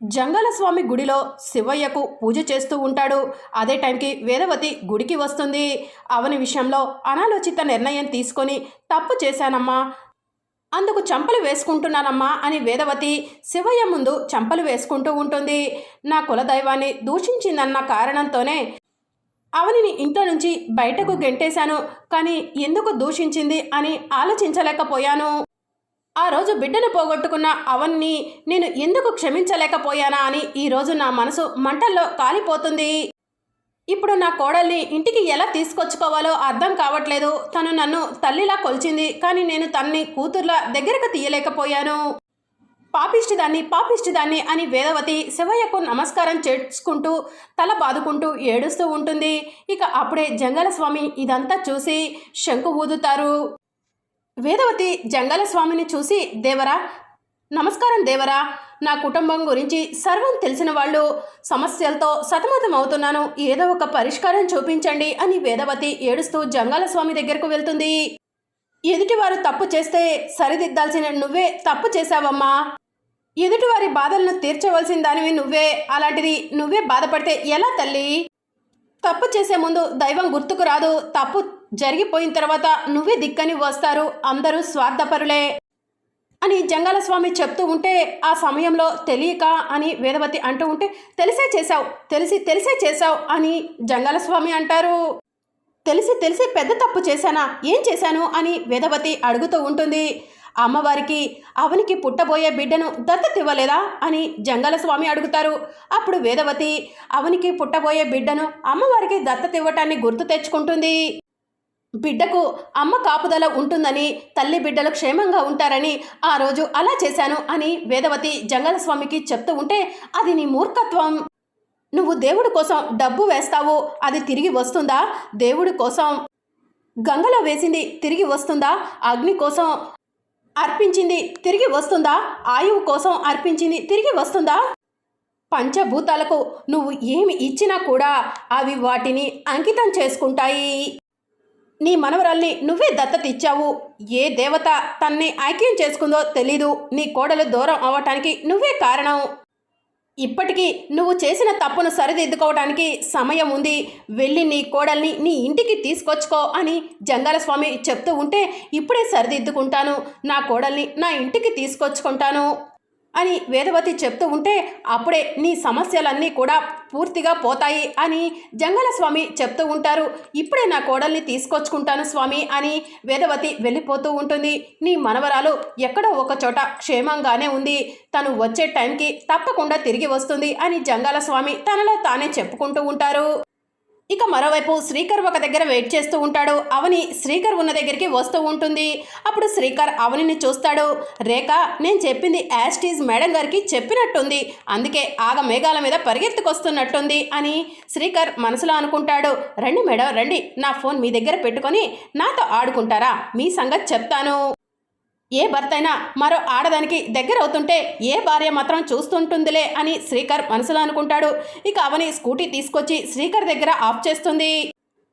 జంగల స్వామి గుడిలో శివయ్యకు పూజ చేస్తూ ఉంటాడు. అదే టైంకి వేదవతి గుడికి వస్తుంది. అవని విషయంలో అనాలోచిత నిర్ణయం తీసుకొని తప్పు చేశానమ్మా. అందుకు చంపలు వేసుకుంటున్నానమ్మా అని వేదవతి శివయ్య ముందు చంపలు వేసుకుంటూ ఉంటుంది. నా కులదైవాన్ని దూషించిందన్న కారణంతోనే అవనిని ఇంట్లో నుంచి బయటకు గెంటేశాను. కానీ ఎందుకు దూషించింది అని ఆలోచించలేకపోయాను. ఆ రోజు బిడ్డను పోగొట్టుకున్న అవన్ని నేను ఎందుకు క్షమించలేకపోయానా అని ఈరోజు నా మనసు మంటల్లో కాలిపోతుంది. ఇప్పుడు నా కోడల్ని ఇంటికి ఎలా తీసుకొచ్చుకోవాలో అర్థం కావట్లేదు. తను నన్ను తల్లిలా కొలిచింది కానీ నేను తన్ని కూతుర్లా దగ్గరకు తీయలేకపోయాను. పాపిష్టిదాన్ని పాపిష్టిదాన్ని అని వేదవతి శివయ్యకు నమస్కారం చేసుకుంటూ తల బాదుకుంటూ ఏడుస్తూ ఉంటుంది. ఇక అప్పుడే జంగల స్వామి ఇదంతా చూసి శంకు ఊదుతారు. వేదవతి జంగల స్వామిని చూసి దేవరా నమస్కారం దేవరా. నా కుటుంబం గురించి సర్వం తెలిసిన వాళ్ళు సమస్యలతో సతమతం అవుతున్నాను ఏదో ఒక పరిష్కారం చూపించండి అని వేదవతి ఏడుస్తూ జంగాల స్వామి దగ్గరకు వెళ్తుంది. ఎదుటివారు తప్పు చేస్తే సరిదిద్దాల్సిన నువ్వే తప్పు చేశావమ్మా. ఎదుటివారి బాధలను తీర్చవలసిన దానివి నువ్వే. అలాంటిది నువ్వే బాధపడితే ఎలా తల్లి? తప్పు చేసే ముందు దైవం గుర్తుకు రాదు. తప్పు జరిగిపోయిన తర్వాత నువ్వే దిక్కని వస్తారు. అందరూ స్వార్థపరులే అని జంగాల స్వామి చెప్తూ ఉంటే ఆ సమయంలో తెలియక అని వేదవతి అంటూ ఉంటే తెలిసే చేశావు తెలిసి తెలిసే చేశావు అని జంగాల స్వామి అంటారు. తెలిసి తెలిసి పెద్ద తప్పు చేశానా? ఏం చేశాను? అని వేదవతి అడుగుతూ ఉంటుంది. అమ్మవారికి అవనికి పుట్టబోయే బిడ్డను దత్తతివ్వలేదా? అని జంగల స్వామి అడుగుతారు. అప్పుడు వేదవతి అవనికి పుట్టబోయే బిడ్డను అమ్మవారికి దత్తతివ్వటాన్ని గుర్తు తెచ్చుకుంటుంది. బిడ్డకు అమ్మ కాపుదల ఉంటుందని తల్లి బిడ్డలు క్షేమంగా ఉంటారని ఆ రోజు అలా చేశాను అని వేదవతి జంగల స్వామికి చెప్తూ ఉంటే అది నీ మూర్ఖత్వం. నువ్వు దేవుడి కోసం డబ్బు వేస్తావు అది తిరిగి వస్తుందా? దేవుడి కోసం గంగలో వేసింది తిరిగి వస్తుందా? అగ్ని కోసం అర్పించింది తిరిగి వస్తుందా? ఆయువు కోసం అర్పించింది తిరిగి వస్తుందా? పంచభూతాలకు నువ్వు ఏమి ఇచ్చినా కూడా అవి వాటిని అంకితం చేసుకుంటాయి. నీ మనవరాల్ని నువ్వే దత్తత ఇచ్చావు ఏ దేవత తన్ని ఐక్యం చేసుకుందో తెలీదు. నీ కోడలు దూరం అవ్వటానికి నువ్వే కారణం. ఇప్పటికీ నువ్వు చేసిన తప్పును సరిదిద్దుకోవడానికి సమయం ఉంది. వెళ్ళి నీ కోడల్ని నీ ఇంటికి తీసుకొచ్చుకో అని జంగాల స్వామి చెప్తూ ఉంటే ఇప్పుడే సరిదిద్దుకుంటాను. నా కోడల్ని నా ఇంటికి తీసుకొచ్చుకుంటాను. అని వేదవతి చెప్తూ ఉంటే అప్పుడే నీ సమస్యలన్నీ కూడా పూర్తిగా పోతాయి అని జంగల స్వామి చెప్తూ ఉంటారు. ఇప్పుడే నా కోడల్ని తీసుకొచ్చుకుంటాను స్వామి అని వేదవతి వెళ్ళిపోతూ ఉంటుంది. నీ మనవరాలు ఎక్కడో ఒక చోట క్షేమంగానే ఉంది. తను వచ్చే టైంకి తప్పకుండా తిరిగి వస్తుంది అని జంగాల స్వామి తనలో తానే చెప్పుకుంటూ ఉంటారు. ఇక మరోవైపు శ్రీకర్ ఒక దగ్గర వెయిట్ చేస్తూ ఉంటాడు. అవని శ్రీకర్ ఉన్న దగ్గరికి వస్తూ ఉంటుంది. అప్పుడు శ్రీకర్ అవనిని చూస్తాడు. రేఖ నేను చెప్పింది యాస్టీజ్ మేడం గారికి చెప్పినట్టుంది. అందుకే ఆగ మేఘాల మీద పరిగెత్తుకొస్తున్నట్టుంది అని శ్రీకర్ మనసులో అనుకుంటాడు. రండి మేడం రండి. నా ఫోన్ మీ దగ్గర పెట్టుకొని నాతో ఆడుకుంటారా? మీ సంగతి చెప్తాను. ఏ భర్త అయినా మరో ఆడదానికి దగ్గర అవుతుంటే ఏ భార్య మాత్రం చూస్తుంటుందిలే అని శ్రీకర్ మనసులో అనుకుంటాడు. ఇక అవని స్కూటీ తీసుకొచ్చి శ్రీకర్ దగ్గర ఆఫ్ చేస్తుంది.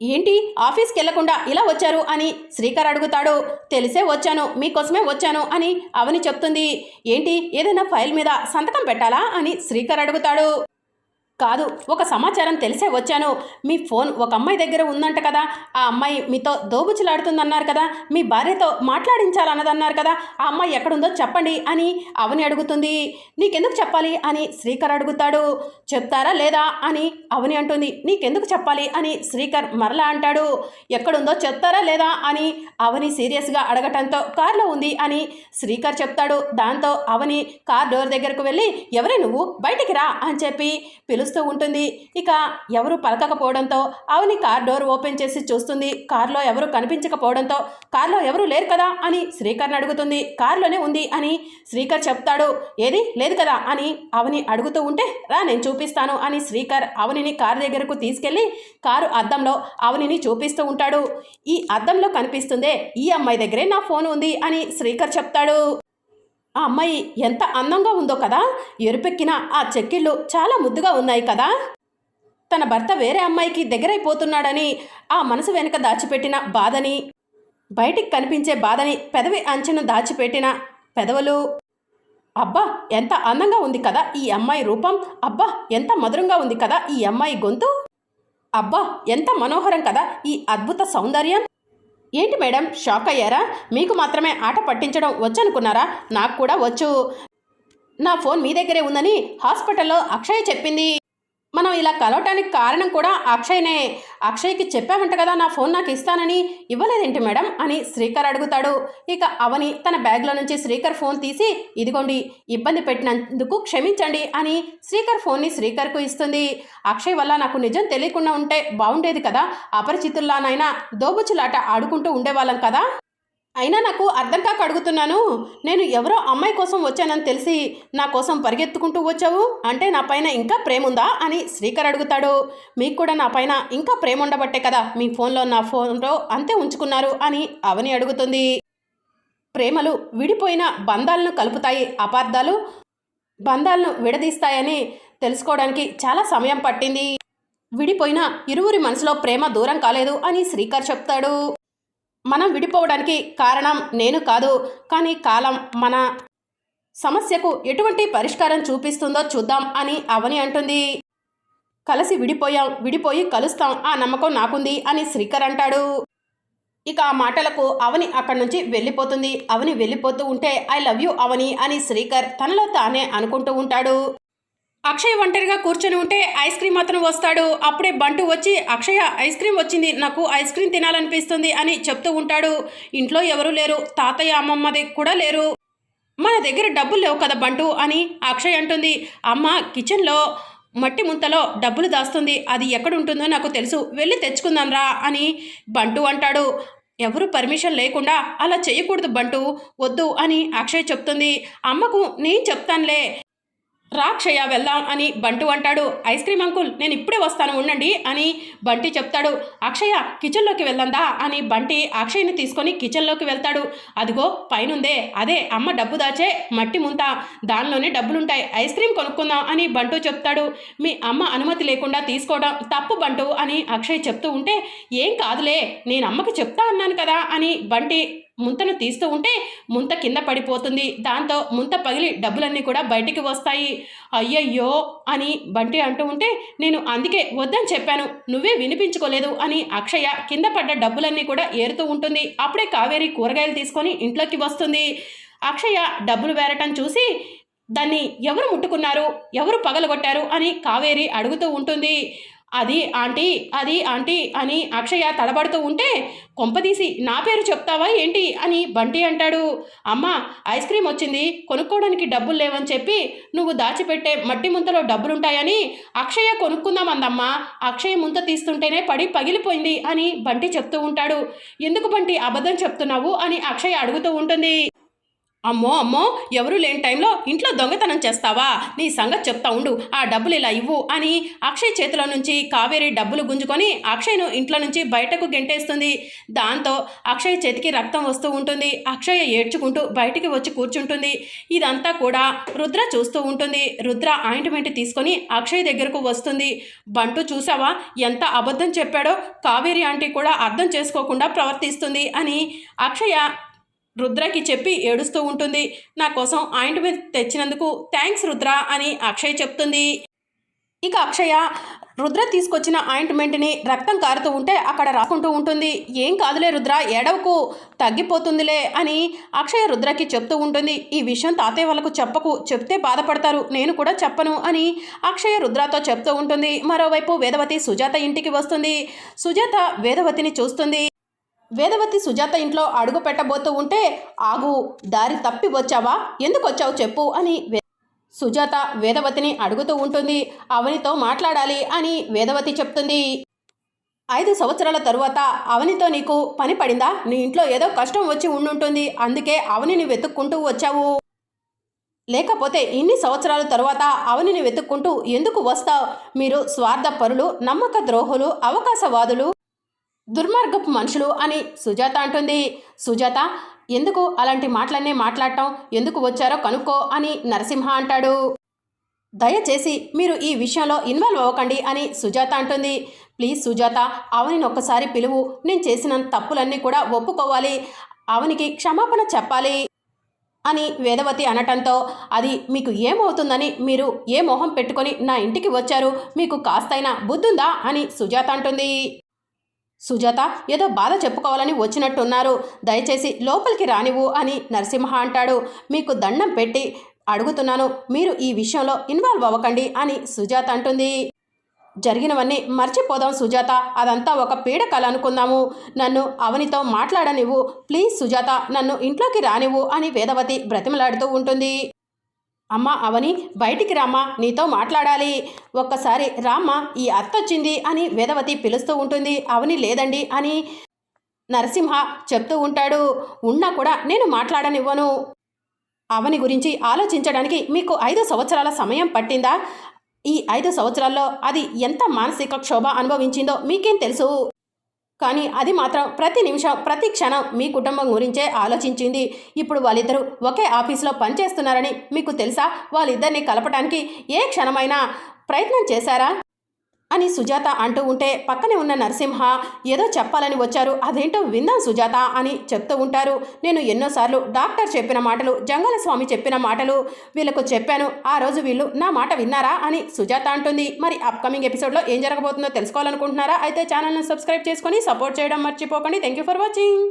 ఏంటి? ఆఫీస్కి వెళ్ళకుండా ఇలా వచ్చారు అని శ్రీకర్ అడుగుతాడు. తెలిసే వచ్చాను మీకోసమే వచ్చాను అని అవని చెప్తుంది. ఏంటి? ఏదైనా ఫైల్ మీద సంతకం పెట్టాలా అని శ్రీకర్ అడుగుతాడు. కాదు ఒక సమాచారం తెలిసే వచ్చాను. మీ ఫోన్ ఒక అమ్మాయి దగ్గర ఉందంట కదా. ఆ అమ్మాయి మీతో దోబుచులాడుతుందన్నారు కదా. మీ భార్యతో మాట్లాడించాలన్నదన్నారు కదా. ఆ అమ్మాయి ఎక్కడుందో చెప్పండి అని అవని అడుగుతుంది. నీకెందుకు చెప్పాలి అని శ్రీకర్ అడుగుతాడు. చెప్తారా లేదా అని అవని అంటుంది. నీకెందుకు చెప్పాలి అని శ్రీకర్ మరలా అంటాడు. ఎక్కడుందో చెప్తారా లేదా అని అవని సీరియస్గా అడగటంతో కారులో ఉంది అని శ్రీకర్ చెప్తాడు. దాంతో అవని కార్ డోర్ దగ్గరకు వెళ్ళి ఎవరే నువ్వు? బయటికి రా అని చెప్పి పిలుస్తూ ఉంటుంది. ఇక ఎవరు పలకకపోవడంతో అవని కార్ డోర్ ఓపెన్ చేసి చూస్తుంది. కారులో ఎవరు కనిపించకపోవడంతో కార్లో ఎవరు లేరు కదా అని శ్రీకర్ని అడుగుతుంది. కారులోనే ఉంది అని శ్రీకర్ చెప్తాడు. ఏది? లేదు కదా అని అవని అడుగుతూ ఉంటే రా నేను చూపిస్తాను అని శ్రీకర్ అవనిని కారు దగ్గరకు తీసుకెళ్ళి కారు అద్దంలో అవనిని చూపిస్తూ ఉంటాడు. ఈ అద్దంలో కనిపిస్తుందే ఈ అమ్మాయి దగ్గరే నా ఫోన్ ఉంది అని శ్రీకర్ చెప్తాడు. ఆ అమ్మాయి ఎంత అందంగా ఉందో కదా? ఎరుపెక్కిన ఆ చెక్కిళ్ళు చాలా ముద్దుగా ఉన్నాయి కదా? తన భర్త వేరే అమ్మాయికి దగ్గరైపోతున్నాడని ఆ మనసు వెనుక దాచిపెట్టిన బాధని బయటికి కనిపించే బాధని పెదవి అంచెను దాచిపెట్టిన పెదవులు. అబ్బా ఎంత అందంగా ఉంది కదా ఈ అమ్మాయి రూపం. అబ్బా ఎంత మధురంగా ఉంది కదా ఈ అమ్మాయి గొంతు. అబ్బా ఎంత మనోహరం కదా ఈ అద్భుత సౌందర్యం. ఏంటి మేడం షాక్ అయ్యారా? మీకు మాత్రమే ఆట పట్టించడం వచ్చనుకున్నారా? నాకు కూడా వచ్చు. నా ఫోన్ మీ దగ్గరే ఉందని హాస్పిటల్లో అక్షయ్ చెప్పింది. మనం ఇలా కలవటానికి కారణం కూడా అక్షయ్నే అక్షయ్కి చెప్పామంట కదా నా ఫోన్ నాకు ఇస్తానని. ఇవ్వలేదేంటి మేడం? అని శ్రీకర్ అడుగుతాడు. ఇక అవని తన బ్యాగ్లో నుంచి శ్రీకర్ ఫోన్ తీసి ఇదిగోండి ఇబ్బంది పెట్టినందుకు క్షమించండి అని శ్రీకర్ ఫోన్ని శ్రీకర్కు ఇస్తుంది. అక్షయ్ వల్ల నాకు నిజం తెలియకుండా ఉంటే బాగుండేది కదా అపరిచితుల్లానైనా దోబుచులాట ఆడుకుంటూ ఉండేవాళ్ళం కదా. అయినా నాకు అర్థం కాక అడుగుతున్నాను. నేను ఎవరో అమ్మాయి కోసం వచ్చానని తెలిసి నా కోసం పరిగెత్తుకుంటూ వచ్చావు? అంటే నా పైన ఇంకా ప్రేమ ఉందా అని శ్రీకర్ అడుగుతాడు. మీకు కూడా నా పైన ఇంకా ప్రేమ ఉండబట్టే కదా మీ ఫోన్లో నా ఫోన్లో అంతే ఉంచుకున్నారు అని అవని అడుగుతుంది. ప్రేమలు విడిపోయిన బంధాలను కలుపుతాయి అపార్థాలు బంధాలను విడదీస్తాయని తెలుసుకోవడానికి చాలా సమయం పట్టింది. విడిపోయిన ఇరువురి మనసులో ప్రేమ దూరం కాలేదు అని శ్రీకర్ చెప్తాడు. మనం విడిపోవడానికి కారణం నేను కాదు. కానీ కాలం మన సమస్యకు ఎటువంటి పరిష్కారం చూపిస్తుందో చూద్దాం అని అవని అంటుంది. కలిసి విడిపోయాం విడిపోయి కలుస్తాం ఆ నమ్మకం నాకుంది అని శ్రీకర్ అంటాడు. ఇక ఆ మాటలకు అవని అక్కడి నుంచి వెళ్ళిపోతుంది. అవని వెళ్ళిపోతూ ఉంటే ఐ లవ్ యూ అవని అని శ్రీకర్ తనలో తానే అనుకుంటూ ఉంటాడు. అక్షయ్ ఒంటరిగా కూర్చొని ఉంటే ఐస్ క్రీమ్ అతను వస్తాడు. అప్పుడే బంటు వచ్చి అక్షయ ఐస్ క్రీమ్ వచ్చింది. నాకు ఐస్ క్రీమ్ తినాలనిపిస్తుంది అని చెప్తూ ఉంటాడు. ఇంట్లో ఎవరూ లేరు. తాతయ్య అమ్మమ్మది కూడా లేరు. మన దగ్గర డబ్బులు లేవు కదా బంటు అని అక్షయ్ అంటుంది. అమ్మ కిచెన్లో మట్టి ముంతలో డబ్బులు దాస్తుంది. అది ఎక్కడ ఉంటుందో నాకు తెలుసు. వెళ్ళి తెచ్చుకుందాం రా అని బంటు అంటాడు. ఎవరు పర్మిషన్ లేకుండా అలా చేయకూడదు బంటు. వద్దు అని అక్షయ్ చెప్తుంది. అమ్మకు నేను చెప్తానులే. రాక్షయ్య వెళ్దాం అని బంటు అంటాడు. ఐస్ క్రీమ్ అంకుల్ నేను ఇప్పుడే వస్తాను ఉండండి అని బంటి చెప్తాడు. అక్షయ కిచెన్లోకి వెళ్ళందా అని బంటి అక్షయ్ని తీసుకొని కిచెన్లోకి వెళ్తాడు. అదిగో పైనుందే. అదే అమ్మ డబ్బు దాచే మట్టి ముంత. దానిలోనే డబ్బులుంటాయి. ఐస్ క్రీమ్ కొనుక్కుందాం అని బంటు చెప్తాడు. మీ అమ్మ అనుమతి లేకుండా తీసుకోవడం తప్పు బంటు అని అక్షయ్ చెప్తూ ఉంటే ఏం కాదులే నేను అమ్మకి చెప్తా అన్నాను కదా అని బంటి ముంతను తీస్తూ ఉంటే ముంత కింద పడిపోతుంది. దాంతో ముంత పగిలి డబ్బులన్నీ కూడా బయటికి వస్తాయి. అయ్యయ్యో అని బంటి అంటూ ఉంటే నేను అందుకే వద్దని చెప్పాను. నువ్వే వినిపించుకోలేదు అని అక్షయ కింద పడ్డ డబ్బులన్నీ కూడా ఏరుతూ ఉంటుంది. అప్పుడే కావేరి కూరగాయలు తీసుకొని ఇంట్లోకి వస్తుంది. అక్షయ డబ్బులు వేరటం చూసి దాన్ని ఎవరు ముట్టుకున్నారు? ఎవరు పగలగొట్టారు? అని కావేరి అడుగుతూ ఉంటుంది. అది ఆంటీ అది ఆంటీ అని అక్షయ తడబడుతూ ఉంటే కొంపదీసి నా పేరు చెప్తావా ఏంటి? అని బంటి అంటాడు. అమ్మ ఐస్ క్రీమ్ వచ్చింది కొనుక్కోవడానికి డబ్బులు లేవని చెప్పి నువ్వు దాచిపెట్టే మట్టి ముంతలో డబ్బులుంటాయని అక్షయ కొనుక్కుందామందమ్మా అక్షయ ముంత తీస్తుంటేనే పడి పగిలిపోయింది అని బంటి చెప్తూ ఉంటాడు. ఎందుకు బంటి అబద్ధం చెప్తున్నావు? అని అక్షయ అడుగుతూ ఉంటుంది. అమ్మో అమ్మో ఎవరు లేని టైంలో ఇంట్లో దొంగతనం చేస్తావా? నీ సంగతి చెప్తా ఉండు ఆ డబ్బులు ఇలా ఇవ్వు అని అక్షయ్ చేతిలో నుంచి కావేరి డబ్బులు గుంజుకొని అక్షయ్ను ఇంట్లో నుంచి బయటకు గెంటేస్తుంది. దాంతో అక్షయ్ చేతికి రక్తం వస్తూ ఉంటుంది. అక్షయ ఏడ్చుకుంటూ బయటికి వచ్చి కూర్చుంటుంది. ఇదంతా కూడా రుద్ర చూస్తూ ఉంటుంది. రుద్ర ఆయింట్మెంట్ తీసుకొని అక్షయ్ దగ్గరకు వస్తుంది. బంటు చూసావా? ఎంత అబద్ధం చెప్పాడో కావేరి ఆంటీ కూడా అర్థం చేసుకోకుండా ప్రవర్తిస్తుంది అని అక్షయ రుద్రకి చెప్పి ఏడుస్తూ ఉంటుంది. నా కోసం ఆయింట్మెంట్ తెచ్చినందుకు థ్యాంక్స్ రుద్ర అని అక్షయ్ చెప్తుంది. ఇక అక్షయ రుద్ర తీసుకొచ్చిన ఆయింట్మెంట్ని రక్తం కారుతూ ఉంటే అక్కడ రాసుకుంటూ ఉంటుంది. ఏం కాదులే రుద్ర ఏడవకు తగ్గిపోతుందిలే అని అక్షయ రుద్రకి చెప్తూ ఉంటుంది. ఈ విషయం తాతయ్య వాళ్ళకు చెప్పకు చెప్తే బాధపడతారు నేను కూడా చెప్పను అని అక్షయ రుద్రతో చెప్తూ ఉంటుంది. మరోవైపు వేదవతి సుజాత ఇంటికి వస్తుంది. సుజాత వేదవతిని చూస్తుంది. వేదవతి సుజాత ఇంట్లో అడుగు పెట్టబోతూ ఉంటే ఆగు దారి తప్పి వచ్చావా? ఎందుకు వచ్చావు చెప్పు అని సుజాత వేదవతిని అడుగుతూ ఉంటుంది. అవనితో మాట్లాడాలి అని వేదవతి చెప్తుంది. ఐదు సంవత్సరాల తరువాత అవనితో నీకు పని పడిందా? నీ ఇంట్లో ఏదో కష్టం వచ్చి ఉండుంటుంది. అందుకే అవనిని వెతుక్కుంటూ వచ్చావు. లేకపోతే ఇన్ని సంవత్సరాల తరువాత అవనిని వెతుక్కుంటూ ఎందుకు వస్తావు? మీరు స్వార్థ పరులు నమ్మక ద్రోహులు అవకాశవాదులు. దుర్మార్గపు మనుషులు అని సుజాత అంటుంది. సుజాత ఎందుకు అలాంటి మాటలన్నీ మాట్లాడటం? ఎందుకు వచ్చారో కనుక్కో అని నరసింహ అంటాడు. దయచేసి మీరు ఈ విషయంలో ఇన్వాల్వ్ అవ్వకండి అని సుజాత అంటుంది. ప్లీజ్ సుజాత అవనిని ఒక్కసారి పిలువు. నేను చేసిన తప్పులన్నీ కూడా ఒప్పుకోవాలి. అవనికి క్షమాపణ చెప్పాలి అని వేదవతి అనటంతో అది మీకు ఏమవుతుందని మీరు ఏ మొహం పెట్టుకొని నా ఇంటికి వచ్చారు? మీకు కాస్తైనా బుద్ధుందా? అని సుజాత అంటుంది. సుజాత ఏదో బాధ చెప్పుకోవాలని వచ్చినట్టున్నారు. దయచేసి లోపలికి రానివ్వు అని నరసింహ అంటాడు. మీకు దండం పెట్టి అడుగుతున్నాను. మీరు ఈ విషయంలో ఇన్వాల్వ్ అవ్వకండి అని సుజాత అంటుంది. జరిగినవన్నీ మర్చిపోదాం సుజాత. అదంతా ఒక పీడకల అనుకుందాము. నన్ను అవనితో మాట్లాడనివ్వు. ప్లీజ్ సుజాత నన్ను ఇంట్లోకి రానివ్వు అని వేదవతి బ్రతిమలాడుతూ ఉంటుంది. అమ్మ అవని బయటికి రామ్మా నీతో మాట్లాడాలి. ఒక్కసారి రామ్మ ఈ అత్తొచ్చింది అని వేదవతి పిలుస్తూ ఉంటుంది. అవని లేదండి అని నరసింహ చెప్తూ ఉంటాడు. ఉన్నా కూడా నేను మాట్లాడనివ్వను. అవని గురించి ఆలోచించడానికి మీకు ఐదు సంవత్సరాల సమయం పట్టిందా? ఈ ఐదు సంవత్సరాల్లో అది ఎంత మానసిక క్షోభ అనుభవించిందో మీకేం తెలుసు? కానీ అది మాత్రం ప్రతి నిమిషం ప్రతి క్షణం మీ కుటుంబం గురించే ఆలోచించింది. ఇప్పుడు వాళ్ళిద్దరూ ఒకే ఆఫీస్లో పనిచేస్తున్నారని మీకు తెలుసా? వాళ్ళిద్దరిని కలపడానికి ఏ క్షణమైనా ప్రయత్నం చేశారా? అని సుజాత అంటూ ఉంటే పక్కనే ఉన్న నరసింహ ఏదో చెప్పాలని వచ్చారు. అదేంటో విందాం సుజాత అని చెప్తూ ఉంటారు. నేను ఎన్నోసార్లు డాక్టర్ చెప్పిన మాటలు జంగల స్వామి చెప్పిన మాటలు వీళ్ళకు చెప్పాను. ఆ రోజు వీళ్ళు నా మాట విన్నారా అని సుజాత అంటుంది. మరి అప్కమింగ్ ఎపిసోడ్లో ఏం జరగబోతుందో తెలుసుకోవాలనుకుంటున్నారా? అయితే ఛానల్ను సబ్స్క్రైబ్ చేసుకొని సపోర్ట్ చేయడం మర్చిపోకండి. Thank you for watching